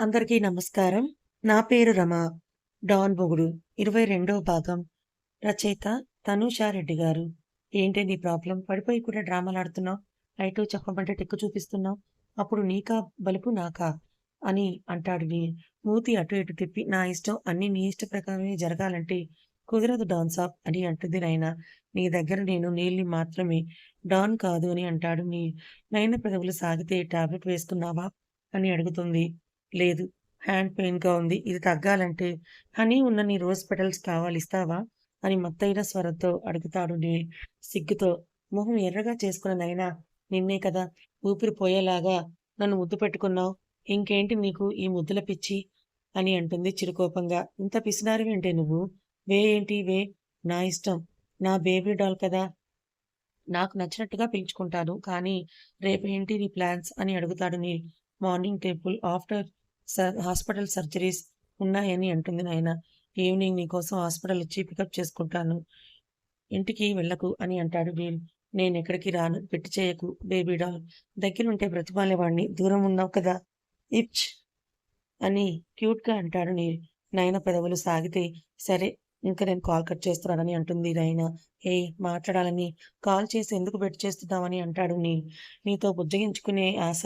అందరికీ నమస్కారం. నా పేరు రమ. డాన్ బొగుడు ఇరవై రెండవ భాగం. రచయిత తనుషారెడ్డి గారు. ఏంటి నీ ప్రాబ్లం పడిపోయి కూడా డ్రామాలు ఆడుతున్నావు లైటు చెప్పమంటే టెక్కు చూపిస్తున్నావు. అప్పుడు నీకా బలుపు నాకా? అని అంటాడు నీ మూతి అటు ఇటు తిప్పి నా ఇష్టం అన్ని నీ ఇష్ట ప్రకారమే జరగాలంటే కుదరదు డాన్ సాబ్ అని అంటుంది నైనా నీ దగ్గర నేను నీళ్ళని మాత్రమే. డాన్ కాదు అని అంటాడు నీ. నయన పెదవులు సాగితే టాబ్లెట్ వేసుకున్నావా? అని అడుగుతుంది. లేదు. హ్యాండ్ పెయిన్‌గా ఉంది. ఇది తగ్గాలంటే హనీ ఉన్న నీ రోజ్ పెటల్స్ కావాలి ఇస్తావా? అని మత్తైన స్వరంతో అడుగుతాడు నీ సిగ్గుతో. మొహం ఎర్రగా చేసుకున్న నైనా నిన్నే కదా ఊపిరి పోయేలాగా నన్ను ముద్దు పెట్టుకున్నావు. ఇంకేంటి నీకు ఈ ముద్దుల పిచ్చి? అని అంటుంది చిరుకోపంగా. ఇంత పిసినారివేంటే నువ్వు? వే ఏంటి వే? నా ఇష్టం. నా బేబీ డాల్ కదా! నాకు నచ్చినట్టుగా పిలుచుకుంటాను. కానీ రేపేంటి నీ ప్లాన్స్? అని అడుగుతాడు నీ morning temple after hospital surgeries ఉన్నాయని అంటుంది నాయన ఈవినింగ్ నీకోసం హాస్పిటలొచ్చి పికప్ చేసుకుంటాను. ఇంటికి వెళ్ళకు అని అంటాడు నేల్ నేను ఎక్కడికి రాను. పెట్టి చేయకు బేబీ డాల్. దగ్గరుంటే బ్రతిమాలేవాడిని దూరం ఉన్నావు కదా! ఇప్చ్ అని క్యూట్‌గా అంటాడు నీల్. నయన పెదవులు సాగితే సరే ఇంకా నేను కాల్ కట్ చేస్తున్నానని అంటుంది నయన. ఏ మాట్లాడాలని కాల్ చేసి ఎందుకు బెట్ చేస్తున్నావని అంటాడు నీల్. నీతో బుజ్జగించుకునే ఆశ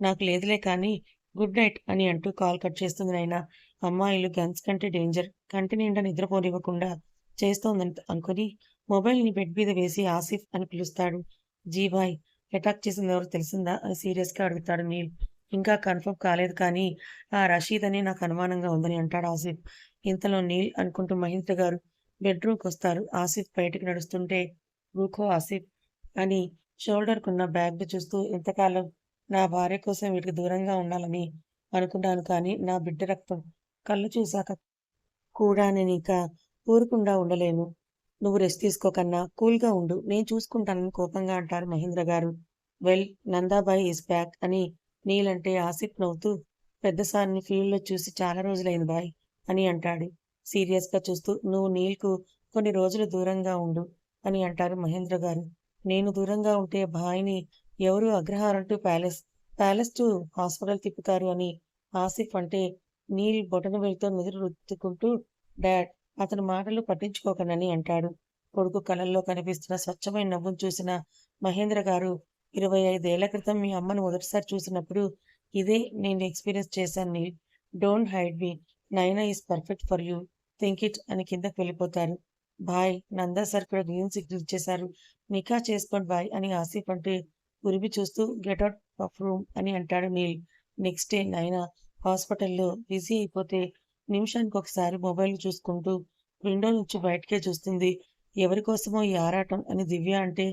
నాకు లేదులే కానీ గుడ్ నైట్ అని అంటూ కాల్ కట్ చేస్తుంది నాయన అమ్మాయిలు గన్స్ కంటే డేంజర్. కంటి నిండా నిద్రపోనివ్వకుండా చేస్తోందని అనుకుని మొబైల్‌ని బెడ్ మీద వేసి ఆసిఫ్ అని పిలుస్తాడు. జీబాయ్ అటాక్ చేసిందెవరో తెలిసిందా? అని సీరియస్‌గా అడుగుతాడు నీల్. ఇంకా కన్ఫర్మ్ కాలేదు కానీ ఆ రషీద్ అనే నాకు అనుమానంగా ఉందని అంటాడు ఆసిఫ్. ఇంతలో నీల్ అనుకుంటూ మహేంద్ర గారు బెడ్రూమ్కి వస్తారు ఆసిఫ్ బయటకు నడుస్తుంటే రూఖో ఆసిఫ్ అని షోల్డర్‌కున్న బ్యాగ్ చూస్తూ ఇంతకాలం నా భార్య కోసం వీటికి దూరంగా ఉండాలని అనుకున్నాను కానీ నా బిడ్డ రక్తం కళ్ళు చూశాక కూడా ఇంకా ఊరకుండా ఉండలేను. నువ్వు రెస్ట్ తీసుకోకన్నా కూల్‌గా ఉండు. నేను చూసుకుంటానని కోపంగా అంటారు మహేంద్ర గారు. వెల్ నందాబాయ్ ఈజ్ బ్యాక్ అని నీలంటే అంటే ఆసిఫ్ నవ్వుతూ పెద్ద సార్‌ని ఫీల్డ్‌లో చూసి చాలా రోజులైంది బాయ్ అని అంటాడు. సీరియస్‌గా చూస్తూ నువ్వు నీల్‌కు కొన్ని రోజులు దూరంగా ఉండు అని అంటారు మహేంద్ర గారు. నేను దూరంగా ఉంటే భాయ్‌ని ఎవరు Agraharam to palace, palace to hospital తిప్పుతారు అని ఆసిఫ్ అంటే నీల్ బొటనవేలుతో నుదురు రుద్దుకుంటూ డాడ్ అతని మాటలు పట్టించుకోకనని అంటాడు. కొడుకు కళ్ళల్లో కనిపిస్తున్న స్వచ్ఛమైన నవ్వును చూసిన మహేంద్ర గారు ఇరవై ఐదేళ్ళ క్రితం మీ అమ్మను మొదటిసారి చూసినప్పుడు ఇదే నేను ఎక్స్‌పీరియన్స్ చేశాను Neel. Don't hide me. Naina is perfect for you. Think it అని కిందకు వెళ్ళిపోతారు. బాయ్ నందా సార్ కూడా గ్రీన్ సిగ్నల్ ఇచ్చేశారు. నికా చేసుకోండి బాయ్ అని ఆసిఫ్ అంటే ఉరిమి చూస్తూ గెట్అట్ ఆఫ్ రూమ్ అని అంటాడు నీల్. నెక్స్ట్ డే నాయన హాస్పిటల్‌లో బిజీ అయిపోతే నిమిషానికి ఒకసారి మొబైల్ చూసుకుంటూ విండో నుంచి బయటకే చూస్తుంది. ఎవరి కోసమో ఈ ఆరాటం అని దివ్య అంటే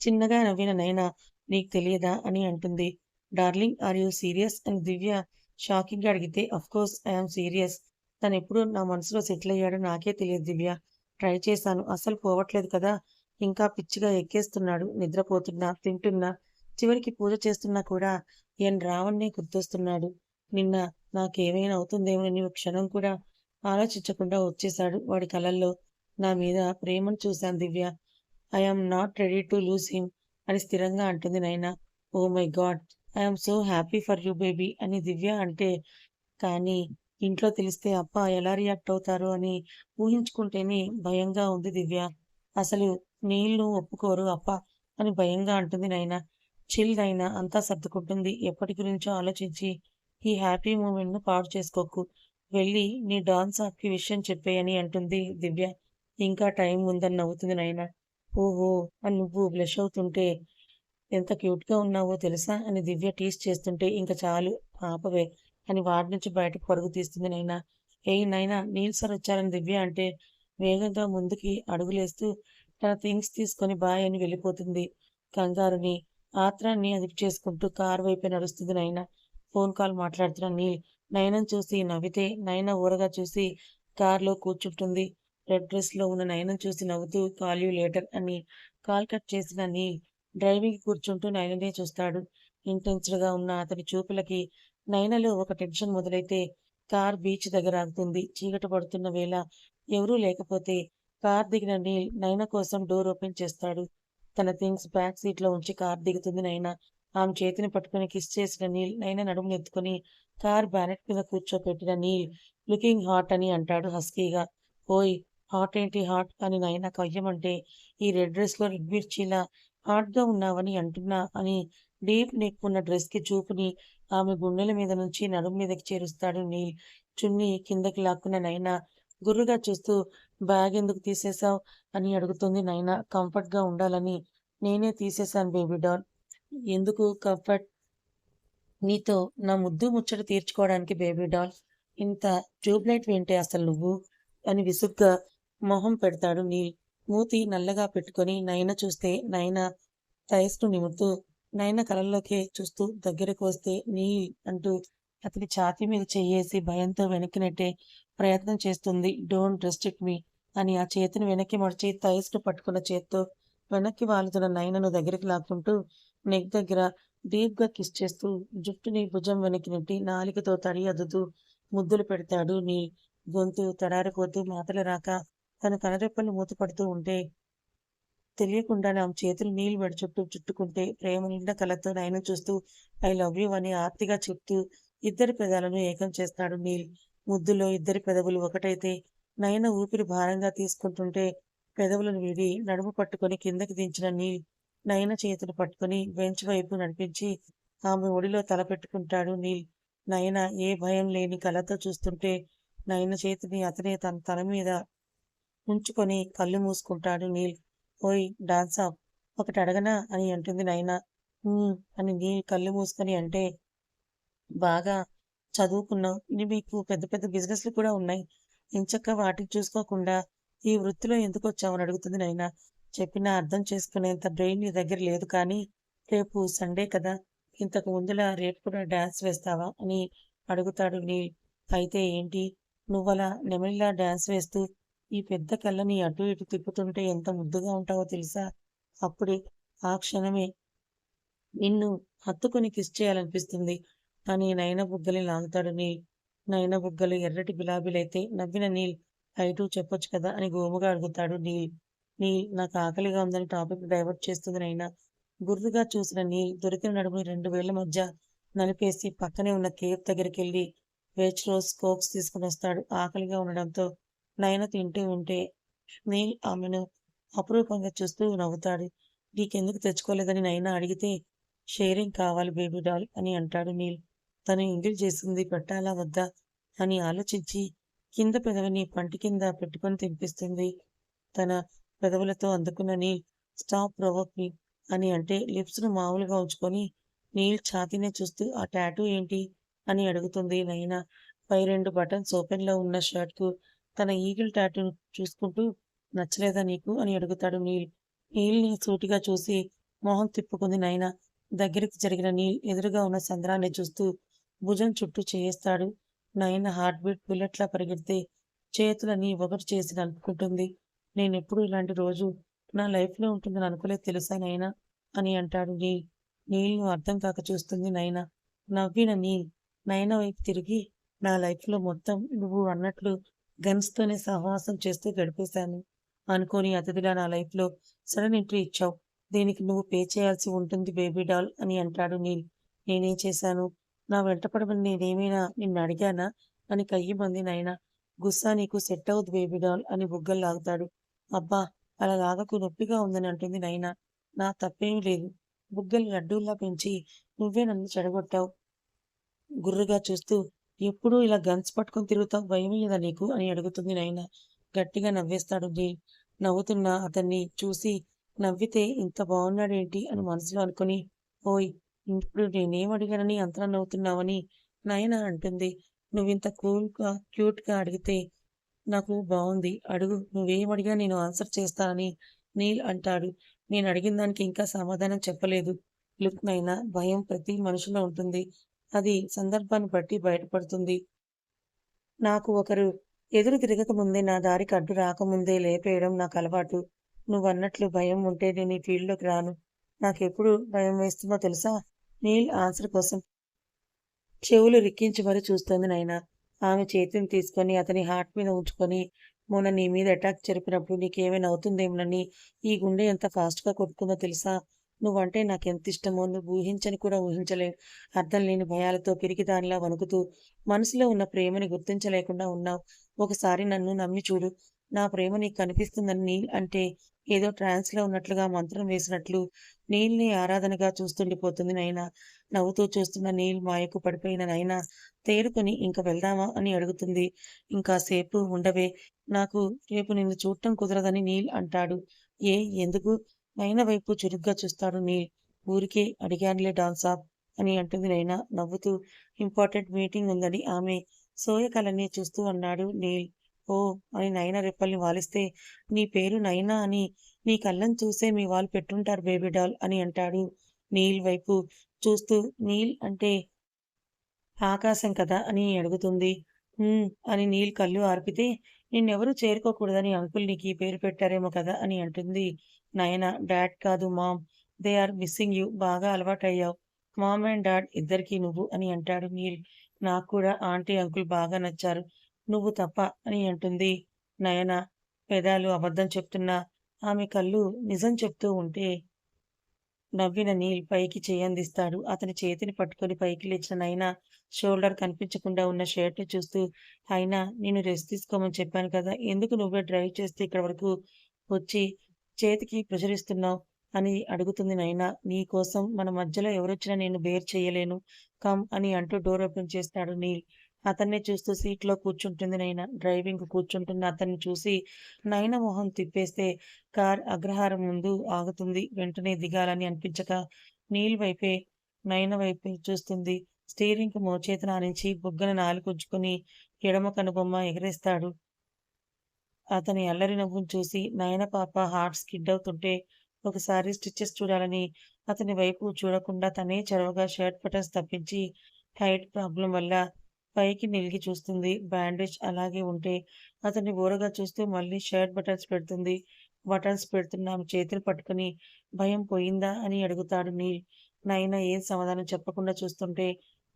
చిన్నగా నవ్విన నైనా నీకు తెలియదా? అని అంటుంది. Darling are you serious? అని దివ్య షాకింగ్‌గా అడిగితే of course I serious serious. తనెప్పుడు నా మనసులో సెటిల్ అయ్యాడో నాకే తెలియదు దివ్య. ట్రై చేశాను. అస్సలు పోవట్లేదు కదా! ఇంకా పిచ్చిగా ఎక్కేస్తున్నాడు. నిద్రపోతున్నా, తింటున్నా, చివరికి పూజ చేస్తున్నా కూడా ఈయన రావణ్ణే గుర్తొస్తున్నాడు. నిన్న నాకేమైనా అవుతుందేమోనని ఒక క్షణం కూడా ఆలోచించకుండా వచ్చేశాడు వాడి కలల్లో. నా మీద ప్రేమను చూశాను Divya. I not ready to lose him అని స్థిరంగా అంటుంది Naina oh my god! I so happy for you baby అని దివ్య అంటే కానీ ఇంట్లో తెలిస్తే అప్ప ఎలా రియాక్ట్ అవుతారో అని ఊహించుకుంటేనే భయంగా ఉంది దివ్య. అసలు నీళ్ళు ఒప్పుకోరు అప్ప అని భయంగా అంటుంది నైనా చిల్డ్ అయినా అంతా సర్దుకుంటుంది. ఎప్పటి గురించో ఆలోచించి ఈ హ్యాపీ మూమెంట్‌ను పాడు చేసుకోకు. వెళ్ళి నీ డాన్స్ ఆఫ్కి విషయం చెప్పేయని అంటుంది దివ్య. ఇంకా టైం ఉందని నవ్వుతుంది నాయన ఓహో! అని నువ్వు బ్లష్ అవుతుంటే ఎంత క్యూట్‌గా ఉన్నావో తెలుసా? అని దివ్య టీస్ చేస్తుంటే ఇంక చాలు ఆపవే అని వాడి నుంచి బయటకు పరుగు తీస్తుంది నైనా ఏయ్ నైనా నీల్ సార్ వచ్చారని దివ్య అంటే వేగంగా ముందుకి అడుగులేస్తూ తన థింగ్స్ తీసుకొని బాయ్ అని వెళ్ళిపోతుంది. కంగారుని, ఆత్రాన్ని అదుపు చేసుకుంటూ కారు వైపే నడుస్తుంది నైనా ఫోన్ కాల్ మాట్లాడుతున్న నీల్ నయనం చూసి నవ్వితే నయన ఊరగా చూసి కారులో కూర్చుంటుంది. రెడ్ డ్రెస్‌లో ఉన్న నయనం చూసి నవ్వుతూ కాల్ యూ లేటర్ అని కాల్ కట్ చేసిన నీల్ డ్రైవింగ్ కూర్చుంటూ నయననే చూస్తాడు. ఇంటెన్స్డ్‌గా ఉన్న అతని చూపులకి నయనలో ఒక టెన్షన్ మొదలైతే కార్ బీచ్ దగ్గర ఆగుతుంది. చీకటి పడుతున్న వేళ ఎవరూ లేకపోతే కార్ దిగిన నీల్ నయన కోసం డోర్ ఓపెన్ చేస్తాడు. తన థింగ్స్ బ్యాక్ సీట్‌లో ఉంచి కార్ దిగుతుంది నైనా. ఆమె చేతిని పట్టుకొని కిస్ చేసిన నీల్ నైనా నడుమును ఎత్తుకొని కార్ బ్యానెట్ మీద కూర్చోపెట్టిన నీల్ లుకింగ్ హాట్ అని అంటాడు హస్కీగా. ఓయ్ హాట్ ఏంటి హాట్? అని నైనా కయ్యమంటే ఈ రెడ్ డ్రెస్లో రెడ్ మిర్చిలా హాట్గా ఉన్నావని అంటున్నా అని డీప్ నెక్ ఉన్న డ్రెస్కి చూపుని ఆమె గుండెల మీద నుంచి నడుము మీదకి చేరుస్తాడు నీల్. చున్ని కిందకి లాక్కున్న నైనా గుర్రుగా చూస్తూ బ్యాగ్ ఎందుకు తీసేశావు అని అడుగుతుంది నైనా. కంఫర్ట్గా ఉండాలని నేనే తీసేశాను బేబీ డాల్. ఎందుకు కంఫర్ట్? నీతో నా ముద్దు ముచ్చట తీర్చుకోవడానికి బేబీ డాల్. ఇంత ట్యూబ్లైట్ వింటే అసలు నువ్వు? అని విసుగ్గా మొహం పెడతాడు నీల్. మూతి నల్లగా పెట్టుకొని నయన చూస్తే నయన ను నిమురుతూ నయన కలల్లోకి చూస్తూ దగ్గరకు వస్తే నీల్ అంటూ అతని ఛాతీ మీద చెయ్యేసి భయంతో వెనక్కి నెట్టే ప్రయత్నం చేస్తుంది. డోంట్ రెస్ట్రిక్ట్ మీ అని ఆ చేతిని వెనక్కి మడిచి ను పట్టుకున్న చేత్తో వెనక్కి వాలుతున్న నయనను దగ్గరికి లాక్కుంటూ నెక్ దగ్గర డీప్గా కిస్ చేస్తూ జుట్టుని భుజం వెనక్కి నెట్టి నాలికతో తడి అద్దుతూ ముద్దులు పెడతాడు. నీ గొంతు తడారిపోతూ మాటలు రాక తన కనరెప్పలు మూతపడుతూ ఉంటే తెలియకుండానే ఆమె చేతులు నీళ్ళు పెడి చుట్టూ చుట్టుకుంటే ప్రేమ నిండా కలతో నయనం చూస్తూ ఐ లవ్ యూ అని ఆర్తిగా చెప్తూ ఇద్దరి పెదాలను ఏకం చేస్తాడు నీల్. ముద్దులో ఇద్దరి పెదవులు ఒకటైతే నయన ఊపిరి భారంగా తీసుకుంటుంటే పెదవులను విడి నడుము పట్టుకొని కిందకి దించిన నీల్ నయన చేతులు పట్టుకొని బెంచ్ వైపు నడిపించి ఆమె ఒడిలో తల పెట్టుకుంటాడు నీల్. నయన ఏ భయం లేని కళతో చూస్తుంటే నయన చేతిని అతనే తన తల మీద ఉంచుకొని కళ్ళు మూసుకుంటాడు నీల్. ఓయ్ డాన్స్ ఆఫ్. ఒకటి అడగనా అని అంటుంది నైనా అని నీల్ కళ్ళు మూసుకొని అంటే బాగా చదువుకున్నావు ఇది మీకు పెద్ద పెద్ద బిజినెస్లు కూడా ఉన్నాయి. ఇంచక్క వాటిని చూసుకోకుండా ఈ వృత్తిలో ఎందుకు వచ్చావని అడుగుతుంది నైనా. చెప్పినా అర్థం చేసుకునేంత బ్రెయిన్ నీ దగ్గర లేదు కానీ రేపు సండే కదా ఇంతకు ముందులా రేపు కూడా డ్యాన్స్ వేస్తావా అని అడుగుతాడు నీ. అయితే ఏంటి? నువ్వలా నెమలిలా డ్యాన్స్ వేస్తూ ఈ పెద్ద కళ్ళని అటు ఇటు తిప్పుతుంటే ఎంత ముద్దుగా ఉంటావో తెలుసా? అప్పుడే ఆ క్షణమే నిన్ను హత్తుకుని కిస్ చేయాలనిపిస్తుంది. అని నయన బుగ్గలి లాగుతాడు నీల్ నయన బుగ్గలు ఎర్రటి గులాబీలైతే నవ్విన నీల్ హైటు చెప్పొచ్చు కదా అని గోముగా అడుగుతాడు నీల్. నీల్ నాకు ఆకలిగా ఉందని టాపిక్ డైవర్ట్ చేస్తుంది నైనా గుర్రుగా చూసిన నీల్ దొరికిన నడుముని రెండు వేల మధ్య నలిపేసి పక్కనే ఉన్న కేఫ్ దగ్గరికి వెళ్ళి వేచ్ రోజ్ కోక్స్ తీసుకుని వస్తాడు. ఆకలిగా ఉండడంతో నయన తింటూ ఉంటే నీల్ ఆమెను అపురూపంగా చూస్తూ నవ్వుతాడు. నీకెందుకు తెచ్చుకోలేదని నైనా అడిగితే షేరింగ్ కావాలి బేబీ డాల్ అని అంటాడు నీల్. తను ఇంగిల్ చేసింది పెట్టాలా వద్దా అని ఆలోచించి కింద పెదవిని పంటి కింద పెట్టుకొని తినిపిస్తుంది. తన పెదవులతో అందుకున్న నీల్ స్టాప్ ప్రొవోక్ మీ అని అంటే లిప్స్ను మామూలుగా ఉంచుకొని నీల్ ఛాతీనే చూస్తూ ఆ టాటూ ఏంటి అని అడుగుతుంది నైనా పై రెండు బటన్స్ ఓపెన్లో ఉన్న షర్ట్కు తన ఈగిల్ టాటూను చూసుకుంటూ నచ్చలేదా నీకు అని అడుగుతాడు నీల్. నీల్ని సూటిగా చూసి మొహం తిప్పుకుంది నైనా దగ్గరికి జరిగిన నీల్ ఎదురుగా ఉన్న చంద్రాన్ని చూస్తూ భుజం చుట్టూ చేయిస్తాడు. నయన హార్ట్ బీట్ బుల్లెట్లా పరిగెడితే చేతులని ఒకటి చేసి నలుపుకుంటుంది. నేనెప్పుడు ఇలాంటి రోజు నా లైఫ్లో ఉంటుందని అనుకోలేదు తెలుసా నైనా అని అంటాడు నీ నీళ్ళు అర్థం కాక చూస్తుంది నైనా నవ్విన నీ నయన వైపు తిరిగి నా లైఫ్లో మొత్తం నువ్వు అన్నట్లు గన్స్తోనే సహవాసం చేస్తూ గడిపేశాను. అనుకోని అతిథిలా నా లైఫ్లో సడన్ ఎంట్రీ ఇచ్చావు. దీనికి నువ్వు పే చేయాల్సి ఉంటుంది బేబీ డాల్ అని అంటాడు నీల్ నేనేం చేశాను? నా వెంటపడమని నేనేమైనా నిన్ను అడిగానా? అని కయ్యమంది నాయన. గుస్సా నీకు సెట్ అవుద్ది బేబీ డాల్ అని బుగ్గలు లాగుతాడు. అబ్బా అలా లాగకు నొప్పిగా ఉందని అంటుంది నైనా నా తప్పేమీ లేదు. బుగ్గలు లడ్డూల్లా పెంచి నువ్వే నన్ను చెడగొట్టావు. గుర్రుగా చూస్తూ ఎప్పుడూ ఇలా గన్స్ పట్టుకొని తిరుగుతావు? భయమయ్యదా నీకు? అని అడుగుతుంది నైనా గట్టిగా నవ్వేస్తాడు నీల్ నవ్వుతున్న అతన్ని చూసి నవ్వితే ఇంత బాగున్నాడేంటి అని మనసులో అనుకుని ఓయ్ ఇప్పుడు నేనేం అడిగానని అంతలా నవ్వుతున్నావని నాయన అంటుంది. నువ్వింత కూల్గా క్యూట్గా అడిగితే నాకు బాగుంది అడుగు. నువ్వేం అడిగా నేను ఆన్సర్ చేస్తానని నీల్ అంటాడు. నేను అడిగిన దానికి ఇంకా సమాధానం చెప్పలేదు. లుక్ నైనా భయం ప్రతి మనుషులో ఉంటుంది. అది సందర్భాన్ని బట్టి బయటపడుతుంది. నాకు ఒకరు ఎదురు తిరగక ముందే నా దారికి అడ్డు రాకముందే లేపేయడం నాకు అలవాటు. నువ్వన్నట్లు భయం ఉంటే నేను ఈ ఫీల్డ్లోకి రాను. నాకెప్పుడు భయం వేస్తుందో తెలుసా? నీల్ ఆన్సర్ కోసం చెవులు రిక్కించి మరీ చూస్తుంది నాయన ఆమె చేతిని తీసుకొని అతని హార్ట్ మీద ఉంచుకొని మొన్న నీ మీద అటాక్ జరిపినప్పుడు నీకేమైనా అవుతుందేమోనని ఈ గుండె ఎంత ఫాస్ట్గా కొట్టుకుందో తెలుసా? నువ్వంటే నాకెంతిష్టమో నువ్వు ఊహించని కూడా ఊహించలేవు. అర్థం లేని భయాలతో పిరికిదానిలా వణుకుతూ, మనసులో ఉన్న ప్రేమని గుర్తించలేకుండా ఉన్నావు. ఒకసారి నన్ను నమ్మి చూడు. నా ప్రేమ నీకు కనిపిస్తుందని నీల్ అంటే ఏదో ట్రాన్స్‌లో ఉన్నట్లుగా మంత్రం వేసినట్లు నీల్‌ని ఆరాధనగా చూస్తుండిపోతుంది నైనా నవ్వుతూ చూస్తున్న నీల్ మాయకు పడిపోయిన నైనా తేరుకొని ఇంక వెళ్దామా అని అడుగుతుంది. ఇంకాసేపు ఉండవే. నాకు రేపు నిన్ను చూడటం కుదరదని నీల్ అంటాడు. ఏ ఎందుకు? నైనా వైపు చురుగ్గా చూస్తాడు నీల్. ఊరికే అడిగానులే డాన్ అని అంటుంది నైనా నవ్వుతూ. ఇంపార్టెంట్ మీటింగ్ ఉందని ఆమె సోయకళని చూస్తూ అన్నాడు నీల్. ఓ అని నైనా రెప్పల్ని వాలిస్తే నీ పేరు నైనా అని నీ కళ్ళని చూసే మీ వాళ్ళు పెట్టుంటారు బేబీ డాల్ అని అంటాడు నీల్ వైపు చూస్తూ నీల్ అంటే ఆకాశం కదా అని అడుగుతుంది. అని నీల్ కళ్ళు ఆర్పితే నిన్నెవరూ చేరుకోకూడదని అంకుల్ నీకు ఈ పేరు పెట్టారేమో కదా అని అంటుంది నైనా డాడ్ కాదు mom. They are missing you. బాగా అలవాటయ్యావు. మామ్ అండ్ డాడ్ ఇద్దరికీ నువ్వు అని అంటాడు నీల్. నాకు కూడా ఆంటీ, అంకుల్ బాగా నచ్చారు. నువ్వు తప్ప అని అంటుంది నయన. పెదాలు అబద్ధం చెప్తున్నా ఆమె కళ్ళు నిజం చెప్తూ ఉంటే నవ్విన నీల్ పైకి చేయందిస్తాడు. అతని చేతిని పట్టుకొని పైకి లేచిన నైనా షోల్డర్ కనిపించకుండా ఉన్న షర్ట్‌ని చూస్తూ అయినా నేను రెస్ట్ తీసుకోమని చెప్పాను కదా! ఎందుకు నువ్వే డ్రైవ్ చేస్తే ఇక్కడ వరకు వచ్చి చేతికి ప్రెషర్ ఇస్తున్నావు? అని అడుగుతుంది నైనా నీ కోసం మన మధ్యలో ఎవరొచ్చినా నేను బేర్ చేయలేను కమ్ అని అంటూ డోర్ ఓపెన్ చేస్తాడు నీల్. అతన్నే చూస్తూ సీట్‌లో కూర్చుంటుంది నైనా డ్రైవింగ్ కూర్చుంటున్న అతన్ని చూసి నయన మొహం తిప్పేస్తే కార్ అగ్రహారం ముందు ఆగుతుంది. వెంటనే దిగాలని అనిపించక నీల్ వైపే, నయన వైపే చూస్తుంది. స్టీరింగ్ మోచేతిన ఆనించి బుగ్గన నాలుకుంచుకొని ఎడమ కనుబొమ్మ ఎగరేస్తాడు. అతని అల్లరి నవ్వును చూసి నయన పాప హార్ట్ స్కిడ్ అవుతుంటే ఒకసారి స్టిచెస్ చూడాలని అతని వైపు చూడకుండా తనే చొరవగా షర్ట్ బటన్స్ తప్పించి హైట్ ప్రాబ్లం వల్ల పైకి నిలిగి చూస్తుంది. బ్యాండేజ్ అలాగే ఉంటే అతన్ని ఓరగా చూస్తూ మళ్ళీ షర్ట్ బటన్స్ పెడుతుంది. బటన్స్ పెడుతున్న ఆమె చేతిని పట్టుకుని భయం పోయిందా అని అడుగుతాడు నీల్. నైనా ఏం సమాధానం చెప్పకుండా చూస్తుంటే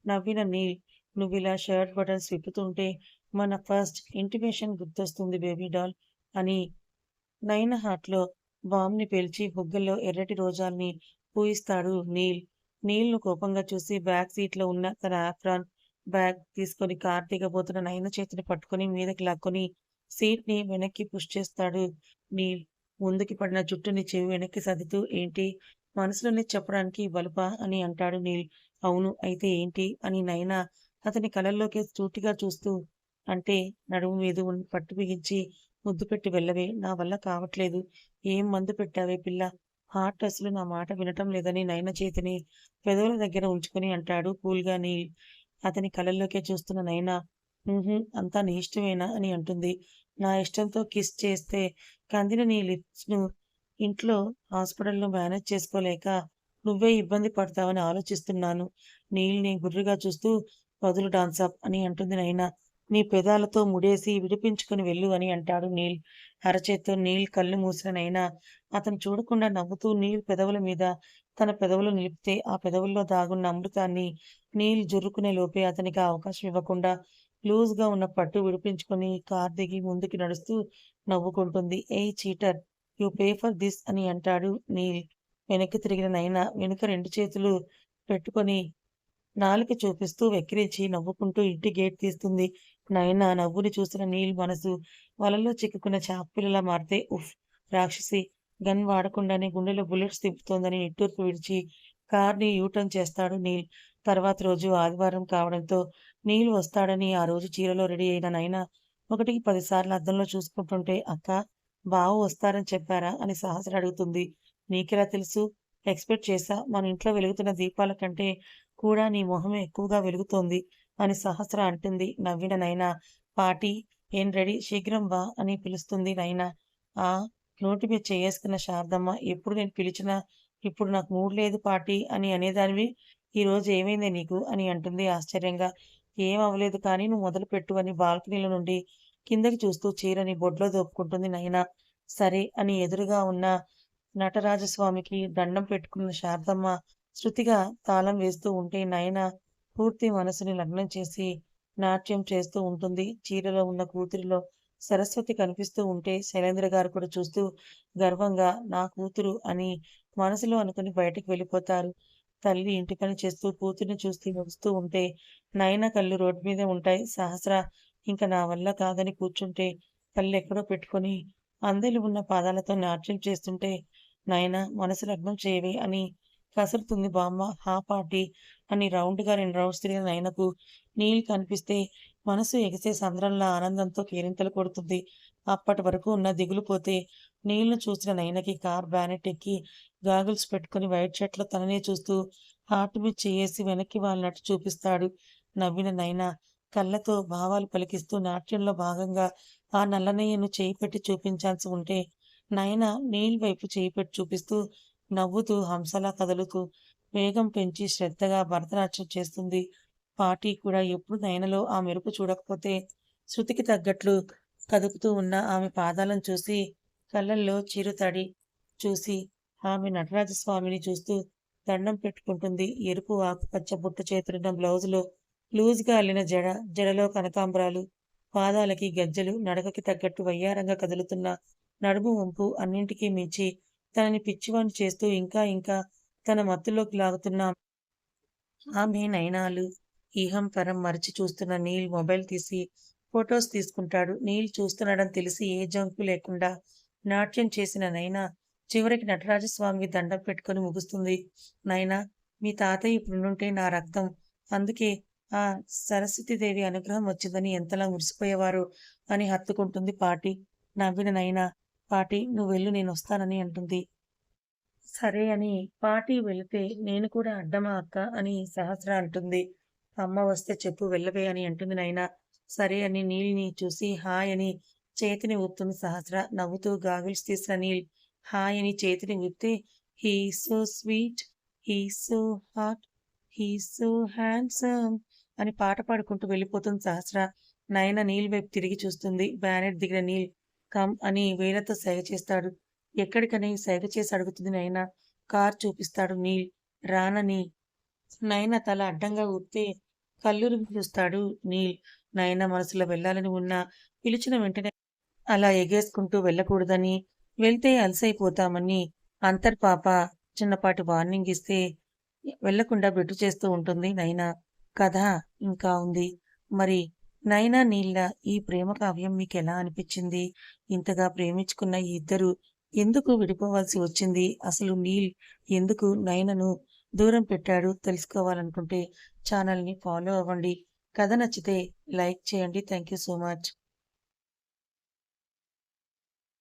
నవ్విన నీల్ నువ్వు ఇలా షర్ట్ బటన్స్ విప్పుతుంటే మన ఫస్ట్ ఇంటిమేషన్ గుర్తొస్తుంది బేబీ డాల్ అని నైన్ హార్ట్‌లో బాంబ్‌ని పేల్చి బుగ్గల్లో ఎర్రటి రోజాల్ని పూయిస్తాడు నీల్. నీల్‌ను కోపంగా చూసి బ్యాక్ సీట్‌లో ఉన్న తన ఆఫ్రాన్ బ్యాగ్ తీసుకొని కార్ దిగబోతున్న నయన చేతిని పట్టుకొని మీదకి లాక్కొని సీట్‌ని వెనక్కి పుష్ చేస్తాడు నీల్. ముందుకి పడిన జుట్టుని చెవి వెనక్కి సర్దుతూ ఏంటి? మనసులోనే చెప్పడానికి బలుపా అని అంటాడు నీల్. అవును. అయితే ఏంటి? అని నైనా అతని కళల్లోకి సూటిగా చూస్తూ అంటే నడుము మీద పట్టు బిగించి ముద్దు పెట్టి వెళ్ళవే. నా వల్ల కావట్లేదు. ఏం మందు పెట్టావే పిల్ల హార్ట్ అసలు నా మాట వినటం లేదని నయన చేతిని పెదవుల దగ్గర ఉంచుకొని అంటాడు కూల్‌గా నీల్. అతని కళల్లోకే చూస్తున్న నయన అంతా నీ ఇష్టమేనా అని అంటుంది. నా ఇష్టంతో కిస్ చేస్తే కందిన నీ లిప్స్‌ను ఇంట్లో, హాస్పిటల్‌లో మేనేజ్ చేసుకోలేక నువ్వే ఇబ్బంది పడతావని ఆలోచిస్తున్నాను. నీల్‌ని గుర్రుగా చూస్తూ వదులు డాన్సాప్ అని అంటుంది నైనా నీ పెదాలతో ముడేసి విడిపించుకొని వెళ్ళు అని అంటాడు నీల్. అరచేత్తో నీల్ కళ్ళు మూసిన నైనా అతను చూడకుండా నవ్వుతూ నీల్ పెదవుల మీద తన పెదవులు నిలిపితే ఆ పెదవుల్లో దాగున్న అమృతాన్ని నీల్ జుర్రుకునే లోపే అతనికి ఆ అవకాశం ఇవ్వకుండా లూజ్‌గా ఉన్న పట్టు విడిపించుకొని కార్ దిగి ముందుకి నడుస్తూ నవ్వుకుంటుంది. Hey cheater! You pay for this అని అంటాడు నీల్. వెనక్కి తిరిగిన నైనా వెనుక రెండు చేతులు పెట్టుకొని నాలుక చూపిస్తూ వెక్కిరించి నవ్వుకుంటూ ఇంటి గేట్ తీస్తుంది. నైనా నవ్వుని చూసిన నీల్ మనసు వలలో చిక్కుకున్న చాపిల్లలా మారితే ఉఫ్! రాక్షసి! గన్ వాడకుండానే గుండెలో బుల్లెట్స్ తిప్పుతోందని నిట్టూర్పు విడిచి కార్‌ని యూటర్న్ చేస్తాడు నీల్. తర్వాత రోజు ఆదివారం కావడంతో నీల్ వస్తాడని ఆ రోజు చీరలో రెడీ అయిన నయన ఒకటికి పదిసార్లు అద్దంలో చూసుకుంటుంటే అక్కా! బావు వస్తారని చెప్పారా? అని సహసర అడుగుతుంది. నీకెలా తెలుసు? ఎక్స్‌పెక్ట్ చేశా. మన ఇంట్లో వెలుగుతున్న దీపాల కంటే కూడా నీ మొహమే ఎక్కువగా వెలుగుతోంది అని సహస్ర అంటుంది నవ్విన నైనా పాటి ఏం రెడీ శీఘ్రం వా అని పిలుస్తుంది నైనా ఆ! నోటి మీద చేసుకున్న శారదమ్మ ఎప్పుడు నేను పిలిచినా ఇప్పుడు నాకు మూడు లేదు పార్టీ అని అనేదానివి ఈరోజు ఏమైంది నీకు? అని అంటుంది ఆశ్చర్యంగా. ఏం అవ్వలేదు కానీ నువ్వు మొదలు పెట్టు అని బాల్కనీలో నుండి కిందకి చూస్తూ చీరని బొడ్లో దోపుకుంటుంది నైనా సరే అని ఎదురుగా ఉన్న నటరాజస్వామికి దండం పెట్టుకున్న శారదమ్మ శృతిగా తాళం వేస్తూ ఉంటే నయన పూర్తి మనసుని లగ్నం చేసి నాట్యం చేస్తూ ఉంటుంది. చీరలో ఉన్న కూతురిలో సరస్వతి కనిపిస్తూ ఉంటే శైలేంద్ర గారు కూడా చూస్తూ గర్వంగా నా కూతురు అని మనసులో అనుకుని బయటకు వెళ్ళిపోతారు తల్లి ఇంటి పని చేస్తూ కూతుర్ని చూస్తూ నడుస్తూ ఉంటే నయన కళ్ళు రోడ్డు మీదే ఉంటాయి సహస్ర ఇంకా నా వల్ల కాదని కూర్చుంటే కళ్ళు ఎక్కడో పెట్టుకొని అందరి ఉన్న పాదాలతో నాట్యం చేస్తుంటే నాయన మనసు లగ్నం చేయవే అని కసురుతుంది. బామ్మ హా పార్టీ అని రౌండ్గా రెండు రౌండ్స్ తిరిగిన నయనకు నీళ్ళు కనిపిస్తే మనసు ఎగిసే సంద్రంలా ఆనందంతో కేరింతలు కొడుతుంది. అప్పటి వరకు ఉన్న దిగులు పోతే నీళ్ళు చూసిన నైనకి కార్ బ్యానెట్ ఎక్కి గాగుల్స్ పెట్టుకుని వైట్ షర్ట్లో తననే చూస్తూ హార్ట్ మీద చేసి వెనక్కి వాళ్ళనట్టు చూపిస్తాడు. నవ్విన నైనా కళ్ళతో భావాలు పలికిస్తూ నాట్యంలో భాగంగా ఆ నల్లనయ్యను చేయి పెట్టి చూపించాల్సి ఉంటే నయన నీళ్ళ వైపు చేయి పెట్టి చూపిస్తూ నవ్వుతూ హంసలా కదులుతూ వేగం పెంచి శ్రద్ధగా భరతనాట్యం చేస్తుంది. పాటి కూడా ఎప్పుడు నయనలో ఆ మెరుపు చూడకపోతే శృతికి తగ్గట్లు కదుపుతూ ఉన్న ఆమె పాదాలను చూసి కళ్ళల్లో చిరుతడి చూసి ఆమె నటరాజస్వామిని చూస్తూ దండం పెట్టుకుంటుంది. ఎరుపు ఆకుపచ్చ బుట్ట చేతులున్న బ్లౌజులో లూజ్గా అల్లిన జడ జడలో కనకాంబరాలు పాదాలకి గజ్జలు నడకకి తగ్గట్టు వయ్యారంగా కదులుతున్న నడుము వంపు అన్నింటికీ మించి తనని పిచ్చివాణి చేస్తూ ఇంకా ఇంకా తన మత్తులోకి లాగుతున్న ఆమె నయనాలు ఈహం పరం మరిచి చూస్తున్న నీల్ మొబైల్ తీసి ఫొటోస్ తీసుకుంటాడు. నీల్ చూస్తున్నాడని తెలిసి ఏ జంకు లేకుండా నాట్యం చేసిన నైనా చివరికి నటరాజస్వామికి దండం పెట్టుకుని ముగుస్తుంది. నైనా మీ తాతయ్య ఇప్పుడుంటే నా రక్తం. అందుకే ఆ సరస్వతీదేవి అనుగ్రహం వచ్చిందని ఎంతలా మురిసిపోయేవారు అని హత్తుకుంటుంది పాటి నవ్విన నైనా పాటి నువ్వు వెళ్ళు నేను వస్తానని అంటుంది. సరే అని పాటి వెళితే నేను కూడా అడ్డమా అక్క అని సహస్ర అంటుంది. అమ్మ వస్తే చెప్పు వెళ్ళవే అని అంటుంది నైనా సరే అని నీల్ని చూసి హాయ్ అని చేతిని ఊపుతుంది సహస్ర. నవ్వుతూ గాగుల్స్ తీసిన నీల్. హాయ్ అని చేతిని ఊపితే he so sweet he so hot he so handsome అని పాట పాడుకుంటూ వెళ్ళిపోతుంది సహస్ర. నయన నీల్ వైపు తిరిగి చూస్తుంది. బ్యానెట్ దిగిన నీల్ కమ్ అని వేలతో సైగ చేస్తాడు. ఎక్కడికని సైగ చేసి అడుగుతుంది నైనా. కార్ చూపిస్తాడు నీల్ రానని నైనా తల అడ్డంగా ఊపితే కల్లూరు చూస్తాడు నీల్ నైనా మనసులో వెళ్ళాలని ఉన్నా పిలిచిన వెంటనే అలా ఎగేసుకుంటూ వెళ్ళకూడదని. వెళ్తే అలసైపోతామని అంతర్పాప చిన్నపాటి వార్నింగ్ ఇస్తే వెళ్ళకుండా బెట్టు చేస్తూ ఉంటుంది నైనా. కథ ఇంకా ఉంది. మరి నైనా నీళ్ళ ఈ ప్రేమ కావ్యం మీకు ఎలా అనిపించింది? ఇంతగా ప్రేమించుకున్న ఈ ఇద్దరు ఎందుకు విడిపోవాల్సి వచ్చింది? అసలు నీల్ ఎందుకు నైనను దూరం పెట్టాడు? తెలుసుకోవాలనుకుంటే ఛానల్ని ఫాలో అవ్వండి. కథ నచ్చితే లైక్ చేయండి. Thank you so much.